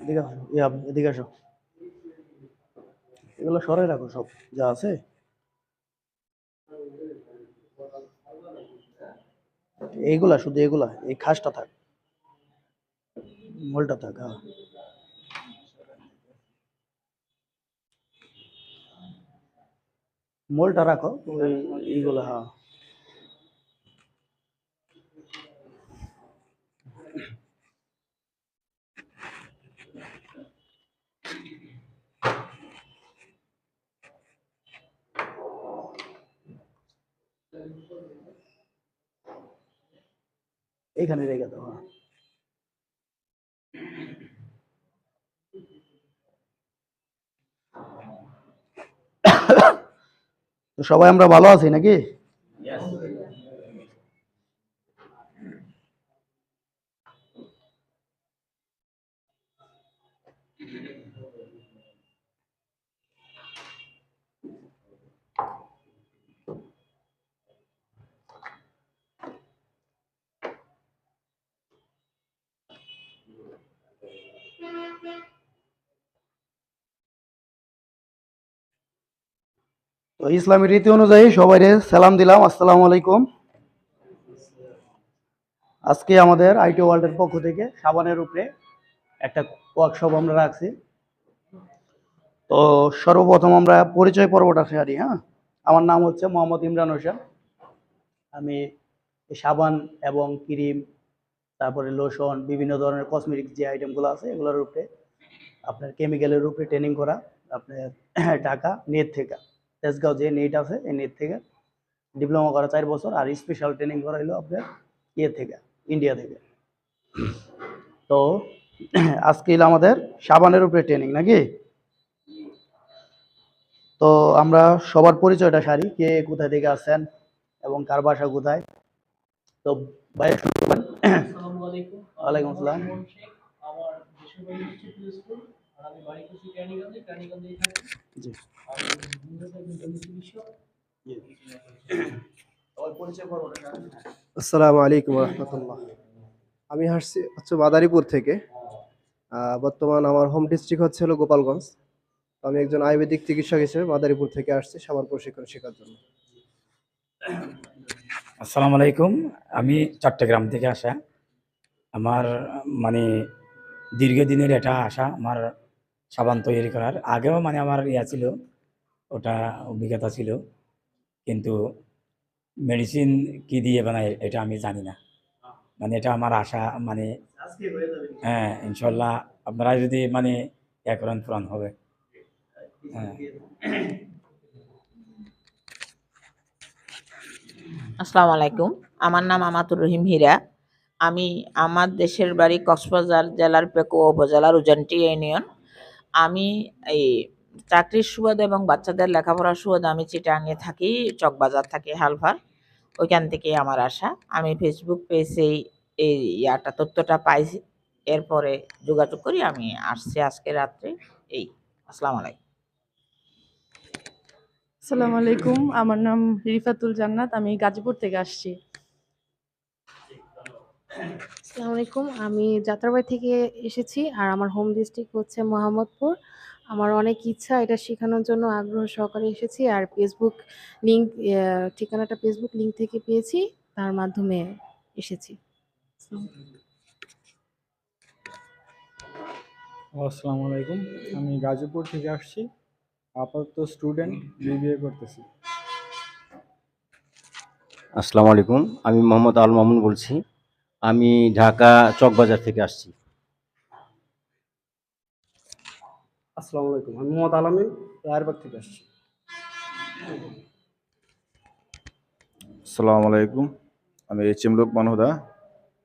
এদিকে আসো এদিকে এগুলো সরাই রাখো সব, যা আছে। এইগুলা, শুধু এগুলা এই খাসটা থাক। মোলটা থাক হ্যাঁ। মোলটা রাখো ওই এইগুলা হ্যাঁ। এইখানে রেখে দাও হ্যাঁ। তো সবাই আমরা ভালো আছি নাকি? তো ইসলামী রীতি অনুযায়ী সবাই সালাম দিলাম, আসসালামু আলাইকুম। আজকে আমাদের আইটি ওয়ার্ল্ডের পক্ষ থেকে সাবানের উপরে একটা ওয়ার্কশপ আমরা রাখছি। তো সর্বপ্রথম আমরা পরিচয় পর্বটা সারি হ্যাঁ? আমার নাম হচ্ছে মোহাম্মদ ইমরান হোসেন। আমি সাবান এবং ক্রিম, তারপরে লোশন, বিভিন্ন ধরনের কসমেটিক যে আইটেমগুলো আছে, এগুলোর উপরে আপনার কেমিক্যালের উপরে ট্রেনিং করা, আপনার ঢাকা নেট থেকে। তেজগাঁও যে নেট আছে এই নেট থেকে ডিপ্লোমা করা চার বছর আর স্পেশাল ট্রেনিং করা হলো আপনার ইয়ে থেকে ইন্ডিয়া থেকে। তো আজকে আমাদের সাবানের উপরে ট্রেনিং নাকি? তো আমরা সবার পরিচয়টা সারি কে কোথায় থেকে আসছেন এবং কার বাসা কোথায়। তো করবেন। ওয়ালাইকুম আসসালাম। আমার আমি বাড়ি থাকি। জি। আসসালামু আলাইকুম রহমতুল্লাহ। আমি হাসছি হচ্ছে মাদারীপুর থেকে। বর্তমান আমার হোম ডিস্ট্রিক্ট হচ্ছে হলো গোপালগঞ্জ। আমি একজন আয়ুর্বেদিক চিকিৎসক হিসেবে মাদারীপুর থেকে আসছি সাবান প্রশিক্ষণ শেখার জন্য। আসসালামু আলাইকুম। আমি চট্টগ্রাম থেকে আসা। আমার মানে দীর্ঘদিনের এটা আশা, আমার সাবান তৈরি করার। আগেও মানে আমার ইয়া ছিল ওটা অভিজ্ঞতা ছিল। কিন্তু মেডিসিন কি দিয়ে বানায় এটা আমি জানি না। মানে এটা আমার আশা মানে আজকে হয়ে যাবে হ্যাঁ ইনশাল্লাহ আপনারা যদি মানে ইয়া করেন পূরণ হবে। হ্যাঁ। আসসালামু আলাইকুম। আমার নাম আমাতুর রহিম হীরা। আমি আমার দেশের বাড়ি কক্সবাজার জেলার পেকো উপজেলার উজানটি ইউনিয়ন। আমি এই চাকরির সুবাদে এবং বাচ্চাদের লেখাপড়ার সুবাদে আমি চিটাঙে থাকি চকবাজার থাকি হালভার। ওইখান থেকে আমার আশা আমি ফেসবুক পেজে এই ইয়াটা তথ্যটা পাইছি। এরপরে যোগাযোগ করি আমি আসছি আজকে রাত্রে। এই আসসালামু আলাইকুম। আসসালামু আলাইকুম। আমার নাম রিফাতুল জান্নাত। আমি গাজীপুর থেকে আসছি। আসসালামু আলাইকুম। আমি যাত্রাবাড়ি থেকে এসেছি আর আমার হোম ডিস্ট্রিক্ট হচ্ছে মোহাম্মদপুর। আমার অনেক ইচ্ছা এটা শেখানোর জন্য আগ্রহ সহকারে এসেছি আর ফেসবুক লিঙ্ক ঠিকানাটা ফেসবুক লিঙ্ক থেকে পেয়েছি তার মাধ্যমে এসেছি। আসসালামু আলাইকুম আমি গাজীপুর থেকে আসছি আপাতত স্টুডেন্ট বিবিএ করতেছি। আসসালামু আলাইকুম আমি মোহাম্মদ আল মামুন বলছি আমি ঢাকা চকবাজার থেকে আসছি। আসসালামু আলাইকুম। আমি মোহাম্মদ আলামিন রায়েরবাগ থেকে আসছি। আসসালামু আলাইকুম। আমি এইচ এম লোকমান হুদা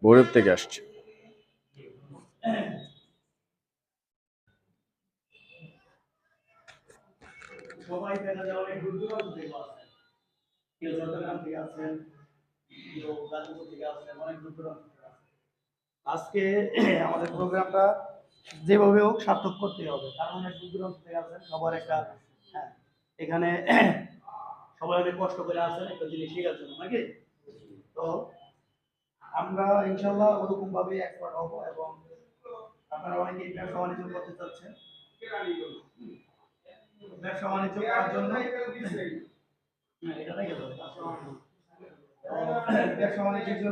বৌরব থেকে আসছি। সবাই দেখা যায় অনেক দূর দূরান্ত থেকে আসেন কেউ চট্টগ্রাম থেকে আসেন কেউ গাজীপুর থেকে আসেন অনেক দূর দূরান্ত থেকে আসেন আজকে আমাদের প্রোগ্রামটা যেভাবে হোক সার্থক করতে হবে। কারণ অনেক দূর দূরান্ত থেকে আসেন সবার একটা হ্যাঁ এখানে সবাই অনেক কষ্ট করে আসেন একটা জিনিস শেখার জন্য নাকি? তো আমরা ইনশাল্লাহ ওরকম ভাবে এক্সপার্ট হব এবং আপনারা অনেকেই ব্যবসা বাণিজ্য করতে চাচ্ছেন। ব্যবসা বাণিজ্য করার জন্য হ্যাঁ, এটা। ব্যবসা বাণিজ্যের জন্য